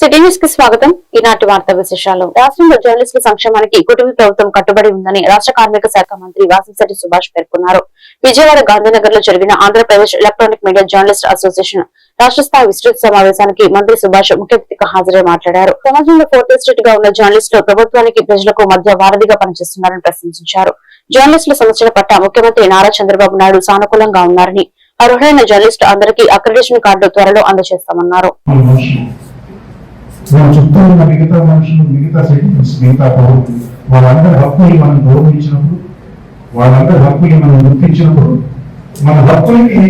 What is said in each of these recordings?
City న్యూస్కి స్వాగతం. ఈనాటి వార్తా విశేషాలు. రాష్ట్రంలో జర్నలిస్టుల సంక్షేమానికి కుటుంబ ప్రభుత్వం కట్టుబడి ఉందని రాష్ట్ర కార్మిక శాఖ మంత్రి వాసంశెట్టి సుభాష్ పేర్కొన్నారు. విజయవాడ గాంధీనగర్లో జరిగిన Andhra Pradesh electronic media journalist association రాష్ట్ర స్థాయి విస్తృత సమావేశానికి మంత్రి సుభాష్ ముఖ్య అతిథిగా హాజరై మాట్లాడారు. సమాజంలో ఫోర్త్ ఎస్టేట్గా ఉన్న జర్నలిస్టులు ప్రభుత్వానికి ప్రజలకు మధ్య వారధిగా పనిచేస్తున్నారని ప్రశంసించారు. జర్నలిస్టుల సమస్యల పట్ల ముఖ్యమంత్రి నారా చంద్రబాబు నాయుడు సానుకూలంగా ఉన్నారని అర్హులైన జర్నలిస్టు అందరికీ అక్రిడేషన్ కార్డు త్వరలో అందజేస్తామన్నారు. మన మన చుట్టూ ఉన్న మిగతా మనుషులు మిగతా సిటిజన్స్ మిగతా పౌరులు వాళ్ళందరి హక్కులు మనం గౌరవించినప్పుడు వాళ్ళందరి హక్కులు మనం గుర్తించినప్పుడు మన హక్కులకి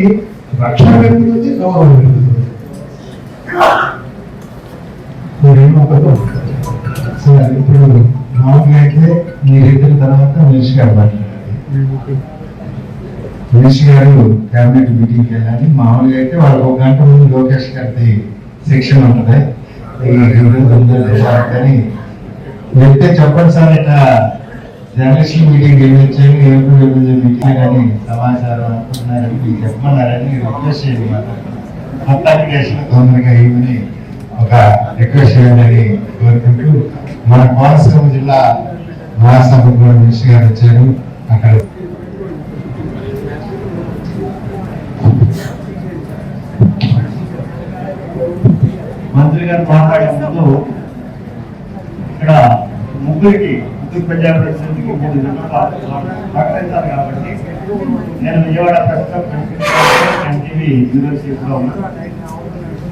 రక్షణ పెరుగుతుంది గౌరవం పెరుగుతుంది. ఇప్పుడు మామూలుగా అయితే మీరు ఎక్కిన తర్వాత మినిషి గారు మాట్లాడాలి. మినిషి గారు క్యాబినెట్ మీటింగ్కి వెళ్ళాలి. మామూలుగా అయితే వాళ్ళకి ఒక గంట ముందు లోకేష్ గారి సెక్షన్ ఉంటుంది. కానీ చెప్తే చెప్పండి సార్ ఇట్లా జర్నలిస్ట్ మీటింగ్ వెళ్ళొచ్చాను ఏపీ వెళ్ళొచ్చే మీటింగ్ కానీ సమాచారం అనుకుంటున్నారని మీకు చెప్పమన్నారని రిక్వెస్ట్ చేయండి మాట కొత్త అప్లికేషన్ తొందరగా ఇవ్వని ఒక రిక్వెస్ట్ చేయాలని కోరుకుంటూ మన కోనసీమ జిల్లా మహాసభ కూడా మినిస్టర్ గారు వచ్చారు. అక్కడ మంత్రి గారు మాట్లాడే ముందు ఇక్కడ ముగ్గురికి ముగ్గురు పంజాబ్ ప్రెసిడెంట్కి మూడు కాబట్టి నేను విజయవాడ ప్రస్తుతం ఎన్టీవీ యూనివర్సిటీలో ఉన్నాను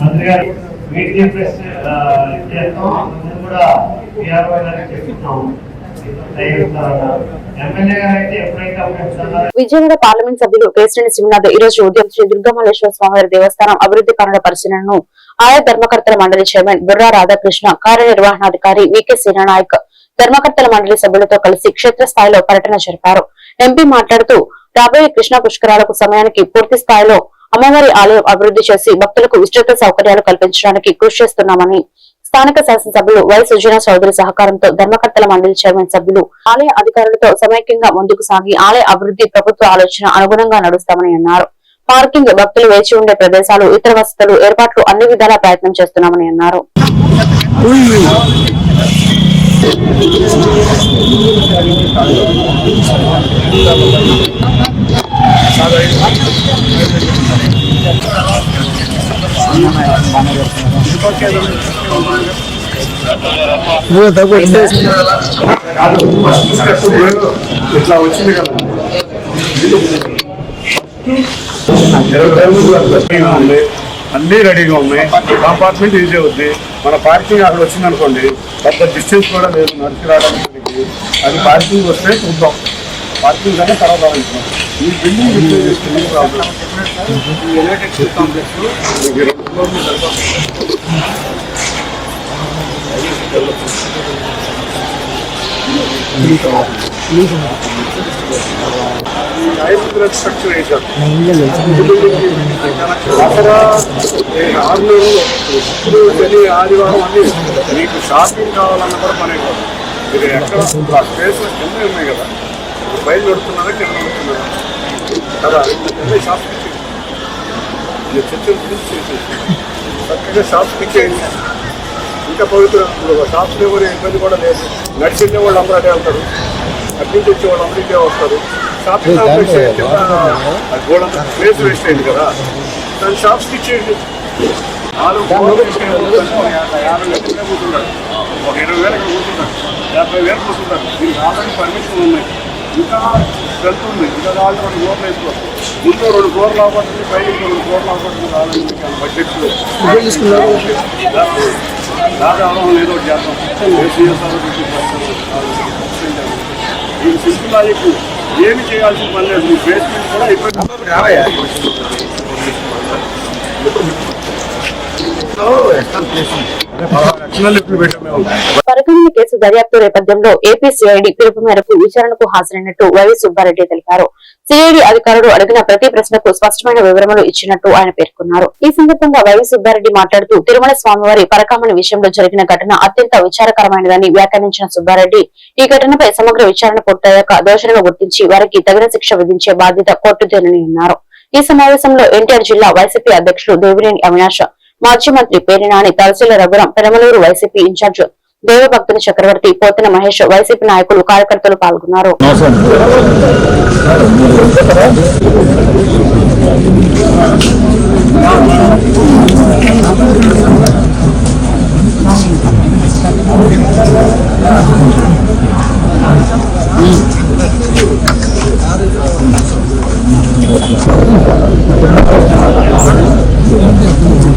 మంత్రి గారు మీడియా ప్రెస్ చేస్తాం. కూడా పిఆర్ఓ గారికి చెప్తున్నాం ఎమ్మెల్యే విజయవాడ పార్లమెంట్ సభ్యులు కేసిరెడ్డి సింహనాథ్ ఈ రోజు ఉదయం శ్రీ దుర్గమల్లేశ్వర స్వామివారి దేవస్థానం అభివృద్ధి పనుల పరిశీలనను ఆయా ధర్మకర్తల మండలి చైర్మన్ బుర్రా రాధాకృష్ణ కార్యనిర్వహణాధికారి వికే నాయక్ ధర్మకర్తల మండలి సభ్యులతో కలిసి క్షేత్రస్థాయిలో పర్యటన జరిపారు. ఎంపీ మాట్లాడుతూ రాబోయే కృష్ణ పుష్కరాలకు సమయానికి పూర్తి స్థాయిలో అమ్మవారి ఆలయం అభివృద్ధి చేసి భక్తులకు విస్తృత సౌకర్యాలు కల్పించడానికి కృషి చేస్తున్నామని స్థానిక శాసనసభ్యులు వై సుజనా చౌదరి సహకారంతో ధర్మకర్తల మండలి చైర్మన్ సభ్యులు ఆలయ అధికారులతో సమైక్యంగా ముందుకు సాగి ఆలయ అభివృద్ధి ప్రభుత్వ ఆలోచన అనుగుణంగా నడుస్తామని అన్నారు. పార్కింగ్ భక్తులు వేచి ఉండే ప్రదేశాలు ఇతర వసతులు ఏర్పాట్లు అన్ని విధాలా ప్రయత్నం చేస్తున్నామని అన్నారు. ఇట్లా వచ్చింది కదా ఉంది అన్ని రెడీగా ఉన్నాయి. కంపార్ట్మెంట్ ఈజీ అవుద్ది. మన పార్కింగ్ అక్కడ వచ్చింది అనుకోండి పెద్ద డిస్టెన్స్ కూడా లేదు నడిచి రావడానికి. అది పార్కింగ్ వస్తే చూద్దాం. పార్కింగ్ కానీ తర్వాత ఈ బిల్డింగ్ ప్రాబ్లం ఈ ఎలక్ట్రిక్ కాంప్లెక్స్ స్ట్రక్చర్ వేశారు అక్కడ ఆరు నెలలు ఇప్పుడు శని ఆదివారం అన్ని మీకు షాపింగ్ కావాలన్నా కూడా పనే కాదు మీరు ఎక్కడ స్పేస్ కింద ఉన్నాయి కదా. బయలు పెడుతున్నారా కింద పెడుతున్నారా కదా అన్ని షాప్స్ చర్చలు గురించి చేసేసి చక్కగా షాప్స్ ఇచ్చేయండి ఇంకా పవిత్రం ఇప్పుడు షాప్స్ ఎవరు ఇబ్బంది కూడా లేదు. నడిచి వెళ్ళే అందరూ అదే వెళ్తారు నుంచి వచ్చే వాళ్ళు అందరూ ఇదే వస్తారు. కాంప్లెక్స్ గోడంతా ప్లేస్ వేస్ట్ అయింది కదా. దాని షాప్స్కి ఇచ్చేయండి కూర్చున్నాడు ఒక ఇరవై వేలు ఇక్కడ కూర్చున్నాడు యాభై వేలు కూర్చున్నాడు దీనికి ఆల్రెడీ పర్మిషన్ ఉన్నాయి. ఇంకా వెళ్తుంది ఇంకా వాళ్ళు రెండు కోట్లు వేసుకోవచ్చు ముందు రెండు కోట్లు అవ్వబడుతుంది పైకి రెండు కోట్లు అవ్వబడుతుంది ఆల్రెడీ బడ్జెట్లో దాదా అవడం ఏదో ఒకటి చేద్దాం ఈ సింపుల్ లాజిక్ ఏమి చేయాల్సిన పని లేదు మీ బేస్మెంట్ కూడా అయిపోయింది లిఫ్ట్లు కేసు దర్యాప్తు నేపథ్యంలో ఏపీ సిఐడి పిలుపు మేరకు విచారణకు హాజరైనట్టు వైవి సుబ్బారెడ్డి తెలిపారు. సిఐడి అధికారులు అడిగిన ప్రతి ప్రశ్నకు స్పష్టమైన వివరములు ఇచ్చినట్టు ఆయన పేర్కొన్నారు. ఈ సందర్భంగా వైవి సుబ్బారెడ్డి మాట్లాడుతూ తిరుమల స్వామివారి పరకామణి విషయంలో జరిగిన ఘటన అత్యంత విచారకరమైనదని వ్యాఖ్యానించిన సుబ్బారెడ్డి ఈ ఘటనపై సమగ్ర విచారణ పూర్తయ్యాక దోషులను గుర్తించి వారికి తగిన శిక్ష విధించే బాధ్యత కోర్టుదేనని అన్నారు. ఈ సమావేశంలో ఎన్టీఆర్ జిల్లా వైసీపీ అధ్యక్షులు దేవినేని అవినాష్ మాజీ మంత్రి Perni Nani Talasila Raghuram Peramaluru YCP incharge Devabhaktuni Chakravarthi Pothana Mahesh YCP నాయకులు కార్యకర్తలు పాల్గొన్నారు.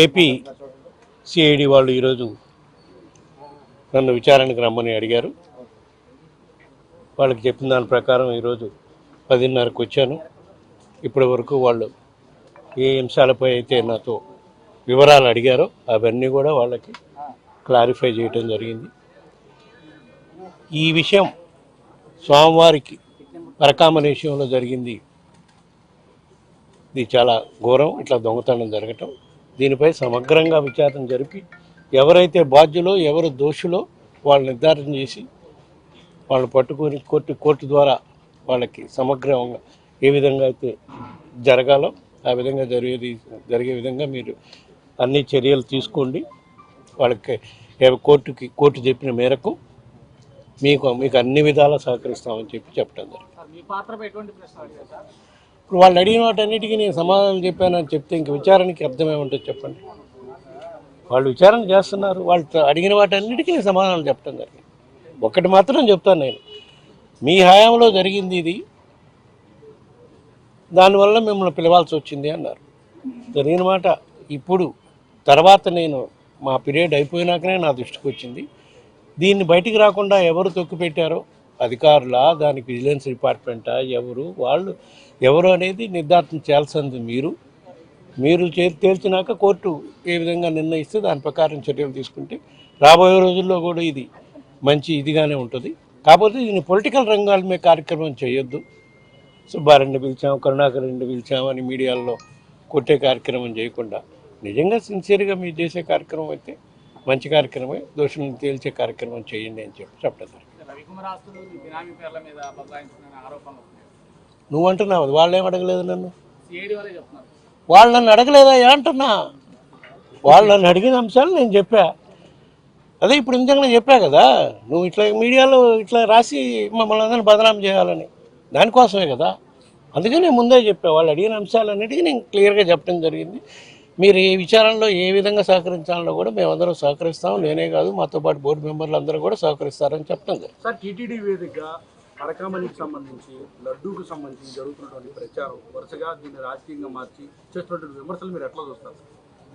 ఏపీ సిఐడి వాళ్ళు ఈరోజు నన్ను విచారణకు రమ్మని అడిగారు. వాళ్ళకి చెప్పిన దాని ప్రకారం ఈరోజు పదిన్నరకు వచ్చాను. ఇప్పటి వరకు వాళ్ళు ఏ అంశాలపై అయితే నాతో వివరాలు అడిగారో అవన్నీ కూడా వాళ్ళకి క్లారిఫై చేయటం జరిగింది. ఈ విషయం స్వామివారికి పరకామణి విషయంలో జరిగింది. ఇది చాలా ఘోరం. ఇట్లా దొంగతనం జరగటం దీనిపై సమగ్రంగా విచారణ జరిపి ఎవరైతే బాధ్యులో ఎవరు దోషులో వాళ్ళు నిర్ధారణ చేసి వాళ్ళు పట్టుకొని కోర్టు కోర్టు ద్వారా వాళ్ళకి సమగ్రంగా ఏ విధంగా అయితే జరగాలో ఆ విధంగా జరిగేది జరిగే విధంగా మీరు అన్ని చర్యలు తీసుకోండి. వాళ్ళకి కోర్టుకి కోర్టు చెప్పిన మేరకు మీకు మీకు అన్ని విధాలా సహకరిస్తామని చెప్పి చెప్పడం జరిగింది. ఇప్పుడు వాళ్ళు అడిగిన వాటన్నిటికీ నేను సమాధానం చెప్పానని చెప్తే ఇంక విచారణకి అర్థమేముంటుంది చెప్పండి. వాళ్ళు విచారణ చేస్తున్నారు. వాళ్ళు అడిగిన వాటన్నిటికీ నేను సమాధానం చెప్పడం జరిగింది. ఒక్కటి మాత్రం చెప్తాను నేను. మీ హయాంలో జరిగింది ఇది. దానివల్ల మిమ్మల్ని పిలవాల్సి వచ్చింది అన్నారు. జరిగిన మాట ఇప్పుడు తర్వాత నేను మా పీరియడ్ అయిపోయినాకనే నా దృష్టికి వచ్చింది. దీన్ని బయటికి రాకుండా ఎవరు తొక్కిపెట్టారో అధికారులా దానికి విజిలెన్స్ డిపార్ట్మెంటా ఎవరు? వాళ్ళు ఎవరు అనేది నిర్ధారణ చేయాల్సింది మీరు. మీరు చే- తేల్చినాక కోర్టు ఏ విధంగా నిర్ణయిస్తే దాని ప్రకారం చర్యలు తీసుకుంటే రాబోయే రోజుల్లో కూడా ఇది మంచి ఇదిగానే ఉంటుంది. కాకపోతే దీన్ని పొలిటికల్ రంగాల మీద కార్యక్రమం చేయొద్దు. సుబ్బారెడ్డి పిలిచాం కరుణాకరెడ్డిని పిలిచాం అని మీడియాలో కొట్టే కార్యక్రమం చేయకుండా. నిజంగా సిన్సియర్గా మీరు చేసే కార్యక్రమం అయితే మంచి కార్యక్రమే దోషులను తేల్చే కార్యక్రమం చేయండి అని చెప్పి చెప్పడం నువ్వు అంటున్నావు వాళ్ళు ఏం అడగలేదు నన్ను? వాళ్ళు నన్ను అడగలేదా? అంటున్నా వాళ్ళు నన్ను అడిగిన అంశాలు నేను చెప్పా. అదే ఇప్పుడు ఇంతకుముందు చెప్పా కదా నువ్వు ఇట్లా మీడియాలో ఇట్లా రాసి మమ్మల్ని అందరిని బదనాం చేయాలని. దానికోసమే కదా. అందుకే నేను ముందే చెప్పా వాళ్ళు అడిగిన అంశాలన్నిటికీ నేను క్లియర్గా చెప్పడం జరిగింది. మీరు ఈ విచారణలో ఏ విధంగా సహకరించాలో కూడా మేమందరం సహకరిస్తాం. నేనే కాదు మాతో పాటు బోర్డు మెంబర్లు అందరూ కూడా సహకరిస్తారని జరిగింది. సార్ టీటీడీ వేదికగా పరకామణికి సంబంధించి లడ్డూకు సంబంధించి జరుగుతున్నటువంటి ప్రచారం వరుసగా దీన్ని రాజకీయంగా మార్చి చేస్తున్నటువంటి విమర్శలు మీరు ఎట్లా చూస్తారు?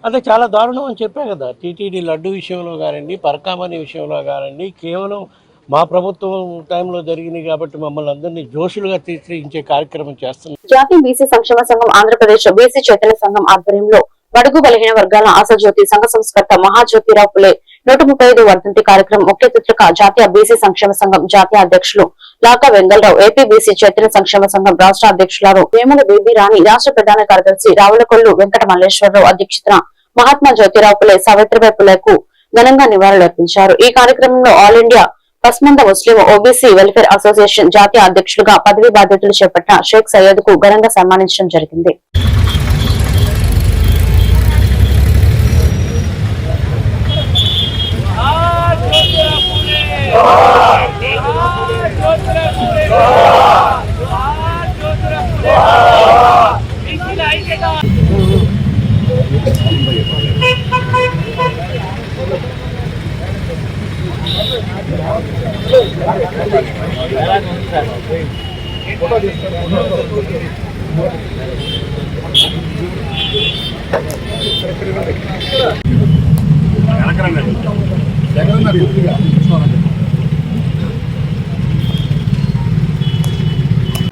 అదే చాలా దారుణం అని చెప్పా కదా. టీటీడీ లడ్డు విషయంలో కానివ్వండి పరకామణి విషయంలో కానివ్వండి కేవలం మా ప్రభుత్వం టైంలో జరిగినాయి కాబట్టి మమ్మల్ని అందరినీ జోషులుగా తీర్చిదిద్దే కార్యక్రమం చేస్తున్నాం జాతీయ బీసీ సంక్షేమ సంఘం ఆంధ్రప్రదేశ్ బీసీ చైతన్య సంఘం ఆధ్వర్యంలో బడుగు బలహీన వర్గాల ఆశాజ్యోతి సంఘ సంస్కర్త మహాజ్యోతిరావు పులే నూట ముప్పై ఐదు వర్ధంతి కార్యక్రమం ముఖ్య అతిథిగా జాతీయ బీసీ సంక్షేమ సంఘం జాతీయ అధ్యక్షులు లాకా వెంగళరావు ఏపీ బీసీ చైతన్య సంక్షేమ సంఘం రాష్ట్ర అధ్యక్షులారు వేముల బీబీ రాణి రాష్ట్ర ప్రధాన కార్యదర్శి రావులకొల్లు వెంకట మల్లేశ్వరరావు అధ్యక్షతన మహాత్మా జ్యోతిరావు పులే సావిత్రిబాయి పులేకు ఘనంగా నివాళులర్పించారు ఈ కార్యక్రమంలో all India Pasmanda Muslim OBC welfare association జాతీయ అధ్యక్షులుగా పదవి బాధ్యతలు చేపట్టిన షేక్ సయ్యద్కు ఘనంగా సన్మానించడం జరిగింది. ఎక్కడ ఎక్కడ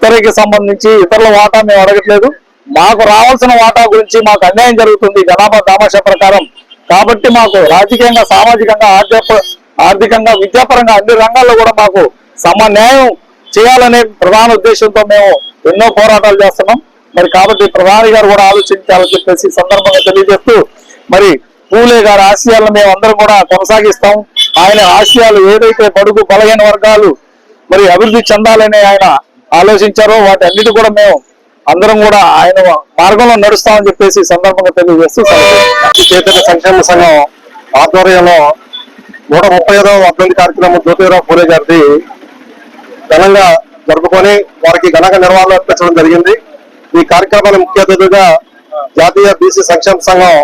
ఇతరులకి సంబంధించి ఇతరుల వాటా మేము అడగట్లేదు. మాకు రావాల్సిన వాటా గురించి మాకు అన్యాయం జరుగుతుంది జనాభా దామాషా ప్రకారం. కాబట్టి మాకు రాజకీయంగా సామాజికంగా ఆర్థిక ఆర్థికంగా విద్యాపరంగా అన్ని రంగాల్లో కూడా మాకు సమ న్యాయం చేయాలనే ప్రధాన ఉద్దేశంతో మేము ఎన్నో పోరాటాలు చేస్తున్నాం. మరి కాబట్టి ప్రధాని గారు కూడా ఆలోచించాలని చెప్పేసి సందర్భంగా తెలియజేస్తూ మరి పూలే గారి ఆశయాలను మేము అందరం కూడా కొనసాగిస్తాం. ఆయన ఆశయాలు ఏదైతే బడుగు బలహీన వర్గాలు మరి అభివృద్ధి చెందాలనే ఆయన ఆలోచించారో వాటి అన్నిటి కూడా మేము అందరం కూడా ఆయన మార్గంలో నడుస్తామని చెప్పేసి సందర్భంగా తెలియజేస్తూ సెలవు. చైతన్య సంక్షేమ సంఘం ఆధ్వర్యంలో నూట ముప్పై ఐదవ అభివృద్ధి కార్యక్రమం జ్యోతిరావు పూలే గారిది ఘనంగా జరుపుకొని వారికి ఘనంగా నిర్వహణ అర్పించడం జరిగింది ఈ కార్యక్రమాన్ని ముఖ్య అతిథిగా జాతీయ బీసీ సంక్షేమ సంఘం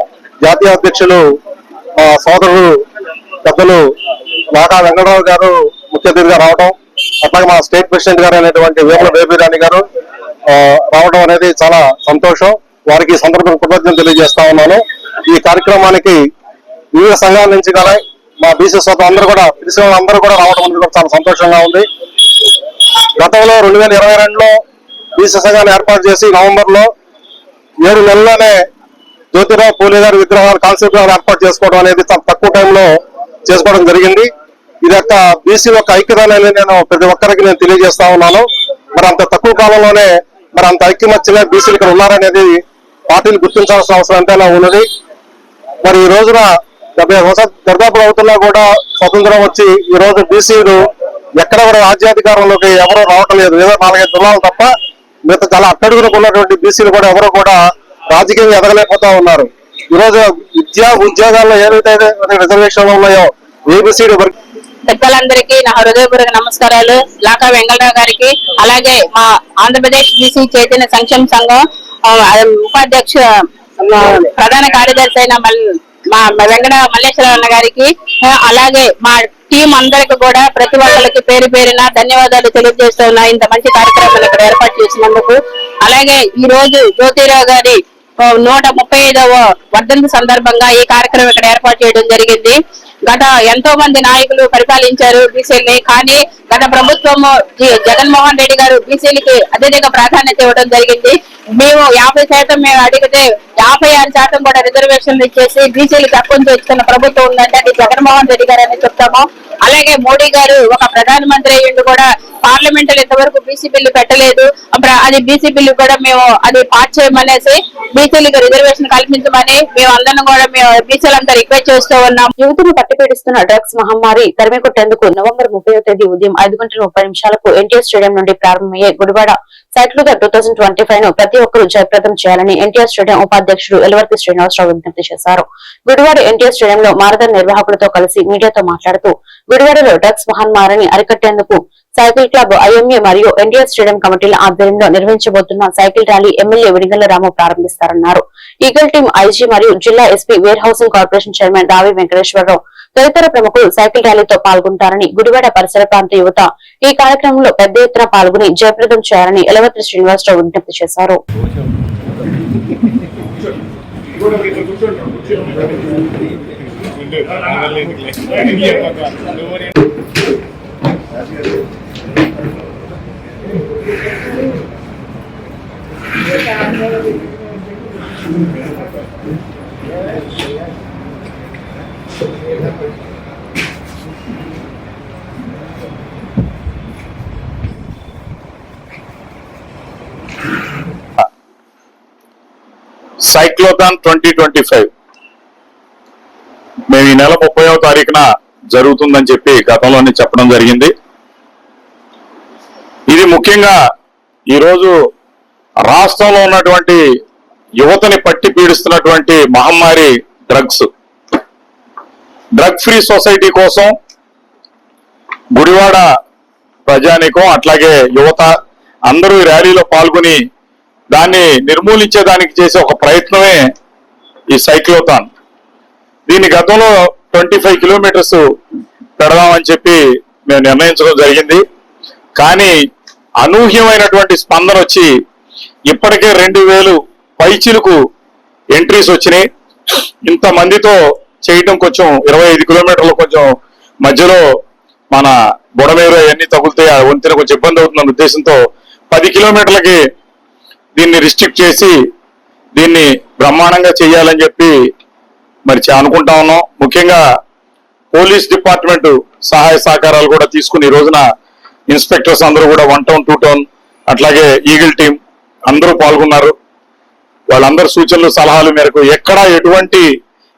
జాతీయ అధ్యక్షులు మా సోదరుడు పెద్దలు నాగా వెంకటరావు గారు ముఖ్య అతిథిగా రావడం అట్లాగే మా స్టేట్ ప్రెసిడెంట్ గారు అనేటువంటి వేముల బేబీరాణి గారు రావడం అనేది చాలా సంతోషం. వారికి సందర్భం సందర్భంగా కృతజ్ఞతలు తెలియజేస్తా ఉన్నాను. ఈ కార్యక్రమానికి వివిధ సంఘాల నుంచి కానీ మా బీసీ సోదరు అందరూ కూడా పిలిచిన అందరూ కూడా రావడం అనేది కూడా చాలా సంతోషంగా ఉంది. గతంలో రెండు వేల ఇరవై రెండులో బీసీ సంఘాన్ని ఏర్పాటు చేసి నవంబర్లో ఏడు నెలల్లోనే జ్యోతిరావు పూలే గారి విగ్రహాలు కాన్సెప్ట్ ఏర్పాటు చేసుకోవడం అనేది చాలా తక్కువ టైంలో చేసుకోవడం జరిగింది. ఇది యొక్క బీసీ యొక్క ఐక్యత నేను ప్రతి ఒక్కరికి నేను తెలియజేస్తా ఉన్నాను. మరి అంత తక్కువ కాలంలోనే మరి అంత ఐక్యమత్యంగా బీసీలు ఇక్కడ ఉన్నారనేది పార్టీలు గుర్తించాల్సిన అవసరం ఎంతైనా ఉన్నది. మరి ఈ రోజున డెబ్బై ఐదు సంవత్సరాలు అవుతున్నా కూడా స్వతంత్రం వచ్చి ఈ రోజు బీసీలు ఎక్కడ రాజ్యాధికారంలోకి ఎవరు రావటం లేదు. ఏదో నాలుగైదు జిల్లాలు తప్ప మిగతా చాలా అట్టడుగులకు ఉన్నటువంటి బీసీలు కూడా ఎవరు కూడా రాజకీయంగా ఎదగలేకపోతా ఉన్నారు. ఈ రోజు విద్యా ఉద్యోగాల్లో ఏదైతే రిజర్వేషన్లు ఉన్నాయో ఏబిసిడి వర్గ పెద్దలందరికీ నా హృదయపూర్వక నమస్కారాలు. లాకా వెంకటరావు గారికి అలాగే మా ఆంధ్రప్రదేశ్ బీసీ చైతన్య సంక్షేమ సంఘం ఉపాధ్యక్ష ప్రధాన కార్యదర్శి అయిన మా వెంకట మల్లేశ్వరరావు గారికి అలాగే మా టీం అందరికి కూడా ప్రతి ఒక్కరికి పేరు పేరున ధన్యవాదాలు తెలియజేస్తున్నా ఇంత మంచి కార్యక్రమాలు ఇక్కడ ఏర్పాటు చేసినందుకు. అలాగే ఈ రోజు జ్యోతిరావు గారి నూట ముప్పై ఐదవ వర్ధంతి సందర్భంగా ఈ కార్యక్రమం ఇక్కడ ఏర్పాటు చేయడం జరిగింది. గత ఎంతో మంది నాయకులు పరిపాలించారు బీసీలని కానీ గత ప్రభుత్వము జగన్మోహన్ రెడ్డి గారు బీసీలకి అత్యధిక ప్రాధాన్యత ఇవ్వడం జరిగింది. మేము యాభై శాతం మేము అడిగితే యాభై ఆరు శాతం కూడా రిజర్వేషన్లు ఇచ్చేసి బీసీలకు హక్కును తెచ్చుకున్న ప్రభుత్వం ఉందంటే అది జగన్మోహన్ రెడ్డి గారు అని చెప్తాము. అలాగే మోడీ గారు ఒక ప్రధానమంత్రి అయ్యిండు కూడా పార్లమెంట్లో ఇంతవరకు బీసీ బిల్లు పెట్టలేదు. అప్పుడు అది బీసీ బిల్లు కూడా మేము అది పాస్ చేయమనేసి బీసీలకు రిజర్వేషన్ కల్పించమని మేము అందరం కూడా మేము బీసీలంతా రిక్వెస్ట్ చేస్తూ ఉన్నాం. యువతను పట్టిపీడిస్తున్న డ్రగ్స్ మహమ్మారి తరిమి కొట్టేందుకు నవంబర్ ముప్పై తేదీ ఉదయం ఐదు గంటల ముప్పై నిమిషాలకు ఎన్టీఆర్ స్టేడియం నుండి ప్రారంభమయ్యే Gudivada cycle two thousand twenty ఫైవ్ను ప్రతి ఒక్కరూ జయప్రదం చేయాలని ఎన్టీఆర్ స్టేడియం ఉపాధ్యక్షుడు ఎలవర్తి శ్రీనివాసరావు విజ్ఞప్తి చేశారు. గుడివాడ ఎన్టీఆర్ స్టేడియంలో మారథాన్ నిర్వాహకులతో కలిసి మీడియాతో మాట్లాడుతూ గుడివాడలో డ్రగ్స్ మహమ్మారిని అరికట్టేందుకు సైకిల్ క్లబ్ ఐఎంఏ మరియు ఎన్టీఆర్ స్టేడియం కమిటీల ఆధ్వర్యంలో నిర్వహించబోతున్న cycle rally MLA Vidigalla Ramu ప్రారంభిస్తారన్నారు. Eagle team IG మరియు జిల్లా SP warehousing corporation chairman Ravi Venkateswararao తదితర ప్రముఖులు సైకిల్ ర్యాలీతో పాల్గొంటారని గుడివాడ పరిసర ప్రాంత యువత ఈ కార్యక్రమంలో పెద్ద ఎత్తున పాల్గొని జయప్రదం చేయాలని ఎలవత్రి శ్రీనివాసరావు విజ్ఞప్తి చేశారు. సైక్లోథాన్ ట్వంటీ ట్వంటీ ఫైవ్ మేము ఈ నెల ముప్పైవ తారీఖున జరుగుతుందని చెప్పి గతంలోనే చెప్పడం జరిగింది. ఇది ముఖ్యంగా ఈరోజు రాష్ట్రంలో ఉన్నటువంటి యువతని పట్టి పీడిస్తున్నటువంటి మహమ్మారి డ్రగ్స్. డ్రగ్ ఫ్రీ సొసైటీ కోసం గుడివాడ ప్రజానికం అట్లాగే యువత అందరూ ర్యాలీలో పాల్గొని దాన్ని నిర్మూలించేదానికి చేసే ఒక ప్రయత్నమే ఈ సైక్లోథాన్. దీని గతంలో ట్వంటీ ఫైవ్ కిలోమీటర్స్ పెడదామని చెప్పి మేము నిర్ణయించడం జరిగింది. కానీ అనూహ్యమైనటువంటి స్పందన వచ్చి ఇప్పటికే రెండు వేలు పైచిలకు ఎంట్రీస్ వచ్చినాయి. ఇంతమందితో చేయటం కొంచెం ఇరవై ఐదు కిలోమీటర్లు కొంచెం మధ్యలో మన బుడమేరు అవన్నీ తగులుతాయి. ఆ వంతెన కొంచెం ఇబ్బంది అవుతున్న ఉద్దేశంతో పది కిలోమీటర్లకి దీన్ని రిస్ట్రిక్ట్ చేసి దీన్ని బ్రహ్మాండంగా చేయాలని చెప్పి మరి అనుకుంటా ఉన్నాం. ముఖ్యంగా పోలీస్ డిపార్ట్మెంట్ సహాయ సహకారాలు కూడా తీసుకుని ఈ రోజున ఇన్స్పెక్టర్స్ అందరూ కూడా వన్ టౌన్ టూ టౌన్ అట్లాగే ఈగిల్ టీం అందరూ పాల్గొన్నారు. వాళ్ళందరి సూచనలు సలహాలు మేరకు ఎక్కడా ఎటువంటి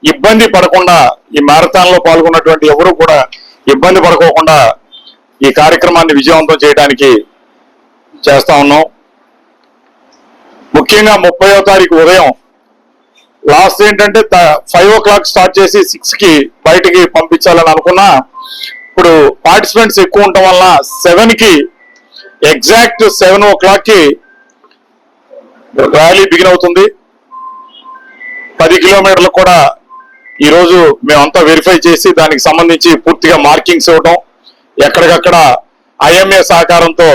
ఇబ్బంది పడకుండా ఈ మ్యారథాన్లో పాల్గొన్నటువంటి ఎవరు కూడా ఇబ్బంది పడుకోకుండా ఈ కార్యక్రమాన్ని విజయవంతం చేయడానికి చేస్తా ఉన్నాం. ముఖ్యంగా ముప్పైవ తారీఖు ఉదయం లాస్ట్ ఏంటంటే ఫైవ్ ఓ క్లాక్ స్టార్ట్ చేసి సిక్స్కి బయటికి పంపించాలని అనుకున్నా. ఇప్పుడు పార్టిసిపెంట్స్ ఎక్కువ ఉండటం వల్ల సెవెన్కి ఎగ్జాక్ట్ సెవెన్ ఓ క్లాక్కి ర్యాలీ బిగిన్ అవుతుంది. పది కిలోమీటర్లు కూడా ఈరోజు మేమంతా వెరిఫై చేసి దానికి సంబంధించి పూర్తిగా మార్కింగ్స్ ఇవ్వడం ఎక్కడికక్కడ ఐఎంఏ సహకారంతో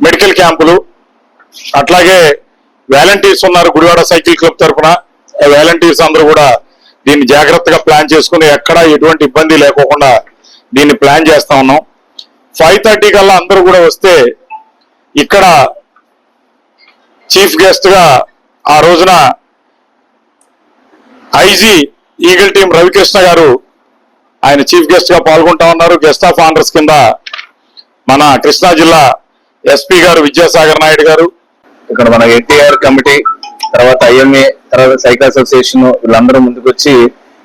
మెడికల్ క్యాంపులు అట్లాగే వాలంటీర్స్ ఉన్నారు గుడివాడ సైకిల్ క్లబ్ తరఫున. వాలంటీర్స్ అందరూ కూడా దీన్ని జాగ్రత్తగా ప్లాన్ చేసుకుని ఎక్కడ ఎటువంటి ఇబ్బంది లేకోకుండా దీన్ని ప్లాన్ చేస్తా ఉన్నాం. ఫైవ్ థర్టీ కల్లా అందరూ కూడా వస్తే ఇక్కడ చీఫ్ గెస్ట్గా ఆ రోజున ఐజీ ఈగిల్ టీం రవికృష్ణ గారు ఆయన చీఫ్ గెస్ట్గా పాల్గొంటా ఉన్నారు. గెస్ట్ ఆఫ్ ఆనర్స్ కింద మన కృష్ణా జిల్లా ఎస్పీ గారు విద్యాసాగర్ నాయుడు గారు ఇక్కడ మన ఎన్టీఆర్ కమిటీ తర్వాత ఐఎంఏ తర్వాత సైకిల్ అసోసియేషన్ వీళ్ళందరూ ముందుకు వచ్చి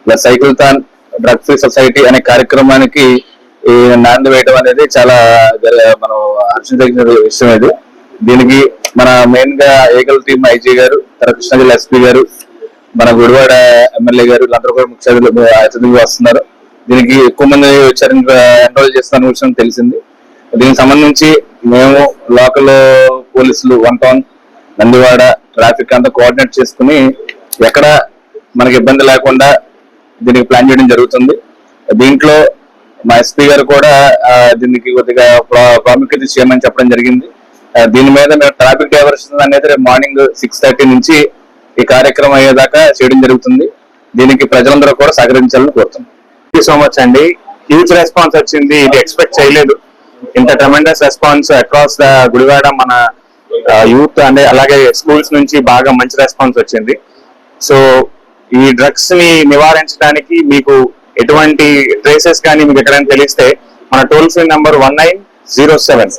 ఇలా సైకిల్ తాన్ డ్రగ్ ఫ్రీ సొసైటీ అనే కార్యక్రమానికి నాంది వేయడం అనేది చాలా మనం హర్షించదగిన విషయం ఇది. దీనికి మన మెయిన్గా ఏకల్ టీం ఐజీ గారు తర్వాత కృష్ణా జిల్లా ఎస్పీ గారు మన గుడివాడ ఎమ్మెల్యే గారు వీళ్ళందరూ కూడా ముఖ్య అతిథులు వస్తున్నారు. దీనికి ఎక్కువ మంది వచ్చారు ఎన్రోల్ చేస్తున్న విషయం తెలిసింది. దీనికి సంబంధించి మేము లోకల్ పోలీసులు వన్ టౌన్ నందివాడ ట్రాఫిక్ అంతా కోఆర్డినేట్ చేసుకుని ఎక్కడ మనకి ఇబ్బంది లేకుండా దీనికి ప్లాన్ చేయడం జరుగుతుంది. దీంట్లో మా ఎస్పీ గారు కూడా దీనికి కొద్దిగా ప్రా- ప్రాముఖ్యత చేయమని చెప్పడం జరిగింది. దీని మీద మేము ట్రాఫిక్ డైవర్షన్ అనేది రేపు మార్నింగ్ సిక్స్ థర్టీ నుంచి ఈ కార్యక్రమం అయ్యేదాకా చేయడం జరుగుతుంది. దీనికి ప్రజలందరూ కూడా సహకరించాలని కోరుతున్నాం. Thank you so much. Huge response వచ్చింది. ఇది ఎక్స్పెక్ట్ చేయలేదు. ఇంత tremendous response across the Gudivada మన యూత్ అంటే అలాగే స్కూల్స్ నుంచి బాగా మంచి రెస్పాన్స్ వచ్చింది. సో ఈ డ్రగ్స్ని నివారించడానికి మీకు ఎటువంటి ట్రేసెస్ కానీ మీకు ఎక్కడైనా తెలిస్తే మన toll free number one nine zero seven.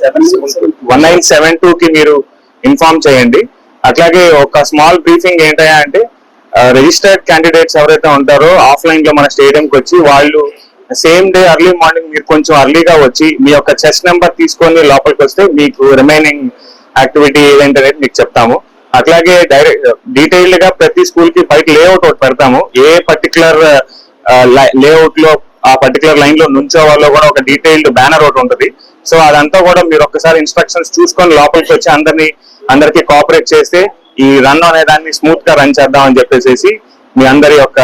One nine seven two కి మీరు ఇన్ఫార్మ్ చేయండి. అట్లాగే ఒక స్మాల్ బ్రీఫింగ్ ఏంటంటే అంటే రిజిస్టర్డ్ క్యాండిడేట్స్ ఎవరైతే ఉంటారో ఆఫ్లైన్లో మన స్టేడియం కి వచ్చి వాళ్ళు సేమ్ డే ఎర్లీ మార్నింగ్ మీరు కొంచెం అర్లీగా వచ్చి మీ యొక్క చెస్ట్ నెంబర్ తీసుకొని లోపలికి వస్తే మీకు రిమైనింగ్ యాక్టివిటీ ఏంటనేది మీకు చెప్తాము. అట్లాగే డైరెక్ట్ డీటెయిల్డ్గా ప్రతి స్కూల్కి బయట లేఅవుట్ ఒకటి పెడతాము. ఏ పర్టికులర్ లేఅవుట్లో ఆ పర్టికులర్ లైన్లో వాళ్ళు కూడా ఒక డీటెయిల్డ్ బ్యానర్ ఒకటి ఉంటుంది. సో అదంతా కూడా మీరు ఒక్కసారి ఇన్స్ట్రక్షన్స్ చూసుకొని లోపలికి వచ్చి అందరినీ అందరికి కోఆపరేట్ చేస్తే ఈ రన్ అనే దాన్ని స్మూత్గా రన్ చేద్దాం అని చెప్పేసి మీ అందరి యొక్క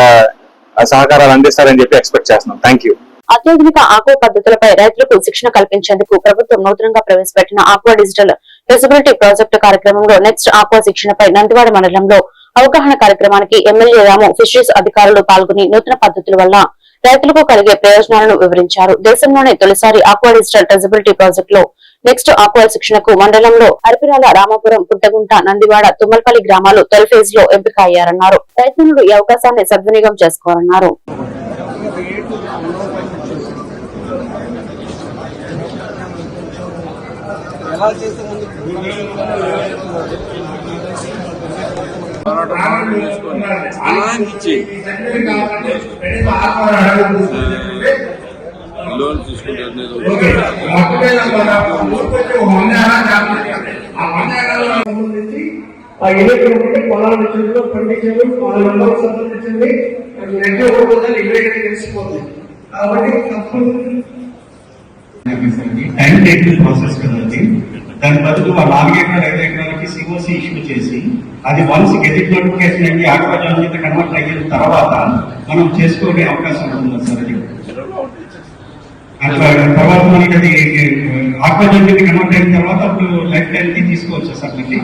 సహకారాలు అందిస్తారని చెప్పి ఎక్స్పెక్ట్ చేస్తున్నాం. థ్యాంక్ యూ అత్యాధునిక ఆకో పద్ధతులపై రైతులకు శిక్షణ కల్పించేందుకు ప్రభుత్వం నూతనంగా ప్రవేశపెట్టిన ఆక్వా డిజిటల్ ఫెసిబిలిటీ ప్రాజెక్టు కార్యక్రమంలో నెక్స్ట్ ఆక్వా శిక్షణపై నందివాడ మండలంలో అవగాహన కార్యక్రమానికి ఎమ్మెల్యే రాము ఫిషరీస్ అధికారులు పాల్గొని నూతన పద్ధతుల వల్ల రైతులకు కలిగే ప్రయోజనాలను వివరించారు. దేశంలోనే తొలిసారి ఆక్వా డిజిటల్ ట్రెజబిలిటీ ప్రాజెక్ట్లో నెక్స్ట్ ఆక్వా శిక్షణకు మండలంలో అరపిరాల రామాపురం పుట్టగుంట నందివాడ తుమ్మలపల్లి గ్రామాలు తొలి ఫేజ్లో ఎంపిక అయ్యారన్నారు రైతులు ఈ అవకాశాన్ని సద్వినియోగం చేసుకోవాలన్నారు. ఎలా తీసుకుంటారు సంబంధించి ఆ ఏదైతే ఉంటే పొలాల పండించారు వాళ్ళ మెంబర్కి సంబంధించింది నెట్ ఒకటి ఇమీడియట్ తెలిసిపోతుంది కాబట్టి టైం టేకింగ్ ప్రాసెస్ కదండి దాని బదులు ఆ నాలుగు ఎకరాలు ఐదు ఎకరాలకి సిఓసి ఇష్యూ చేసి అది వన్స్ గెజిట్ నోటిఫికేషన్ అయ్యి ఆక్వాజన్ చేత కన్వర్ట్ అయిన తర్వాత మనం చేసుకునే అవకాశం ఉంటుందా సార్ అది? అట్లా తర్వాత మనకి అది ఆక్వాజన్ చేత కన్వర్ట్ అయిన తర్వాత అప్పుడు లైఫ్ టైం కి తీసుకోవచ్చు సార్ మళ్ళీ?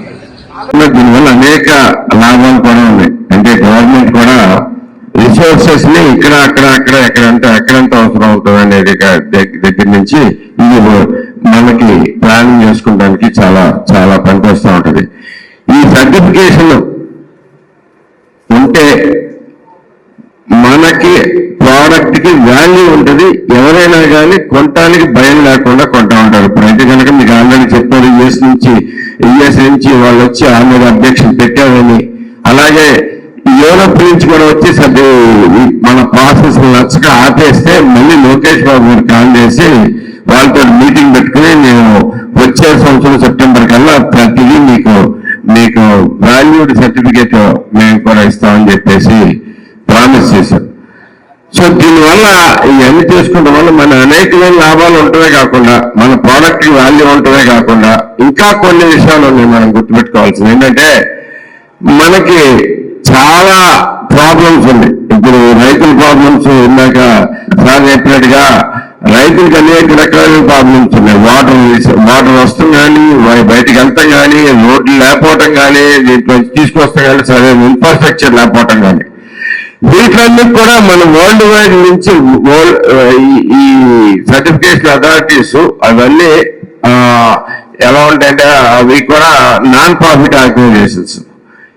దీనివల్ల అనేక లాభాలు కూడా ఉన్నాయి. అంటే గవర్నమెంట్ కూడా రిసోర్సెస్ని ఇక్కడ అక్కడ అక్కడ ఎక్కడంటే ఎక్కడంత అవసరం అవుతుంది అనేది దగ్గర నుంచి ఇది మనకి ప్లానింగ్ చేసుకోవడానికి చాలా చాలా పనికొస్తూ ఉంటుంది. ఈ సర్టిఫికేషన్ ఉంటే మనకి ప్రోడక్ట్కి వాల్యూ ఉంటుంది. ఎవరైనా కానీ కొనటానికి భయం లేకుండా కొంటా ఉంటారు. ప్రతి కనుక మీకు ఆల్రెడీ చెప్పారు యుఎస్ నుంచి యుఎస్ నుంచి వాళ్ళు వచ్చి ఆ మీద అబ్జెక్షన్ పెట్టారని. అలాగే యూరోప్ నుంచి కూడా వచ్చి మన ప్రాసెస్ నచ్చక ఆపేస్తే మళ్ళీ లోకేష్ బాబు గారు కాల్ చేసి వాళ్ళతో మీటింగ్ పెట్టుకుని నేను వచ్చే సంవత్సరం సెప్టెంబర్ కల్లా ప్రతిదీ మీకు మీకు వాల్యూడ్ సర్టిఫికేట్ మేము కూడా ఇస్తామని చెప్పేసి ప్రామిస్ చేశారు సో దీనివల్ల ఇవన్నీ చేసుకోవడం వల్ల మన అనేకమైన లాభాలు ఉంటమే కాకుండా మన ప్రోడక్ట్ వాల్యూ ఉంటమే కాకుండా ఇంకా కొన్ని విషయాలు ఉన్నాయి మనం గుర్తుపెట్టుకోవాల్సింది. ఏంటంటే మనకి చాలా ప్రాబ్లమ్స్ ఉన్నాయి. ఇప్పుడు రైతుల ప్రాబ్లమ్స్ ఇందాక సార్ చెప్పినట్టుగా రైతులకు అనేక రకాల ప్రాబ్లమ్స్ ఉన్నాయి వాటర్ వాటర్ వస్తాం కానీ బయటికి వెళ్తాం కానీ రోడ్లు లేకపోవటం కానీ దీంట్లో తీసుకొస్తాం కానీ సరే ఇన్ఫ్రాస్ట్రక్చర్ లేకపోవటం కానీ వీటన్నిటి కూడా మన వరల్డ్ వైడ్ నుంచి ఈ- ఈ సర్టిఫికేషన్ అథారిటీస్ అవన్నీ ఎలా ఉంటాయంటే అవి కూడా నాన్ ప్రాఫిట్ ఆర్గనైజేషన్స్.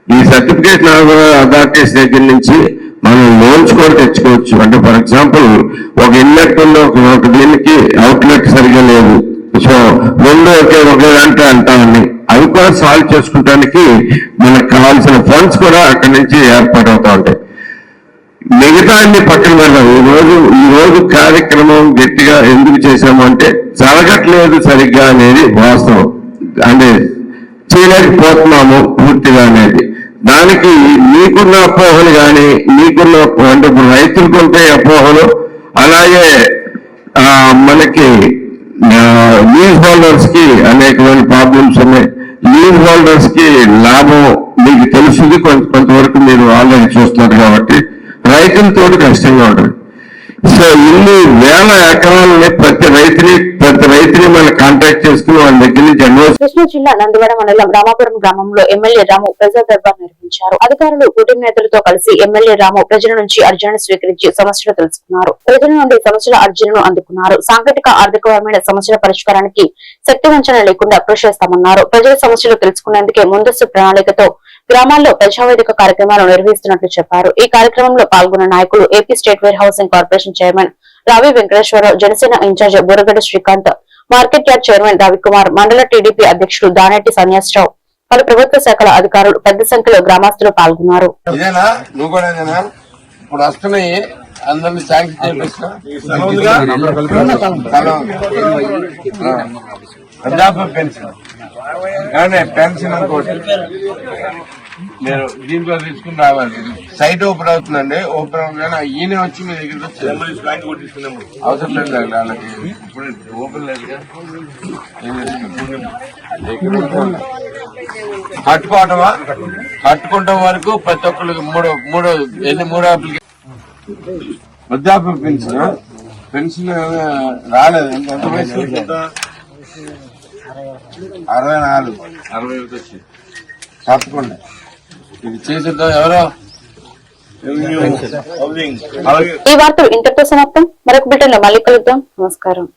ఈ సర్టిఫికేషన్ అథారిటీస్ దగ్గర నుంచి మనం లోన్స్ కూడా తెచ్చుకోవచ్చు. అంటే ఫర్ ఎగ్జాంపుల్ ఒక ఇన్లెట్ ఉంది ఒక దీనికి అవుట్లెట్ సరిగా లేదు. సో రెండు ఒకే ఒకే దాంట్లో అంటామని అవి కూడా సాల్వ్ చేసుకుంటానికి మనకు కావాల్సిన ఫండ్స్ కూడా అక్కడి నుంచి ఏర్పాటు అవుతా ఉంటాయి మిగతా అన్ని పక్కన పెడదాం. ఈ రోజు ఈ రోజు కార్యక్రమం గట్టిగా ఎందుకు చేశాము అంటే జరగట్లేదు సరిగ్గా అనేది వాస్తవం. అంటే చేయలేకపోతున్నాము పూర్తిగా అనేది. దానికి మీకున్న అపోహలు కానీ మీకున్న అంటే ఇప్పుడు రైతులకు ఉంటే అపోహలు అలాగే మనకి లీజ్ హోల్డర్స్కి అనేకమైన ప్రాబ్లమ్స్ ఉన్నాయి. లీజ్ హోల్డర్స్కి లాభం మీకు తెలుసుది కొంత కొంతవరకు మీరు ఆల్రెడీ చూస్తున్నారు కాబట్టి రైతులతో కష్టంగా ఉంటుంది. సో ఇన్ని వేల ఎకరాలని ప్రతి రైతుని ప్రతి రైతుని మనం కాంటాక్ట్ చేసుకుని వాళ్ళ దగ్గర నుంచి అన్వేషణ కృష్ణా జిల్లా నందివాడ మండలం రామాపురం గ్రామంలో ఎమ్మెల్యే రాము ప్రజా దర్బార్ నిర్వహించారు. అధికారులు కుటుంబ నేతలతో కలిసి ఎమ్మెల్యే రాము ప్రజల నుంచి అర్జీలను స్వీకరించి సమస్యలు తెలుసుకున్నారు. ప్రజల నుండి సమస్యల అర్జీలను అందుకున్నారు. సాంకేతిక ఆర్థికపరమైన సమస్యల పరిష్కారానికి శక్తి వంచన లేకుండా కృషి చేస్తామన్నారు ప్రజల సమస్యలు తెలుసుకునేందుకే ముందస్తు ప్రణాళికతో గ్రామాల్లో ప్రజావేదిక కార్యక్రమాలు నిర్వహిస్తున్నట్లు చెప్పారు. ఈ కార్యక్రమంలో పాల్గొన్న నాయకులు AP state warehousing corporation chairman Ravi Venkateswararao Janasena incharge Buragada Srikanth market yard chairman Ravikumar మండల టీడీపీ అధ్యక్షుడు దానేటి సన్యాసరావు పలు ప్రభుత్వ శాఖల అధికారులు పెద్ద సంఖ్యలో గ్రామస్తులు పాల్గొన్నారు. అందరిని శాంక్షన్ చేపిస్తా. వృద్ధాప్య పెన్షన్. ఏమంటే పెన్షన్ అనుకోండి మీరు దీంట్లో తీసుకుని రావాలి. సైట్ ఓపెన్ అవుతుందండి. ఓపెన్ అవగానే ఈయన వచ్చి మీ దగ్గర వచ్చి అవసరం లేదు వాళ్ళకి. ఇప్పుడు ఓపెన్ లేదు కట్టుకోవటమా కట్టుకుంటాం వరకు ప్రతి ఒక్కరికి మూడో మూడో ఎన్ని మూడో అప్లికేషన్ వృద్ధాప్య పెన్షన్ పెన్షన్ రాలేదు. ఎంత వయసు? అరవై నాలుగు. అరవై ఒకటి వచ్చింది. తప్పకుండా. ఇది చేసేద్దాం ఎవరో? ఈ వార్తలు ఇంతటితో సమాప్తం. మరొక బిడ్డలో మళ్ళీ కలుద్దాం. నమస్కారం.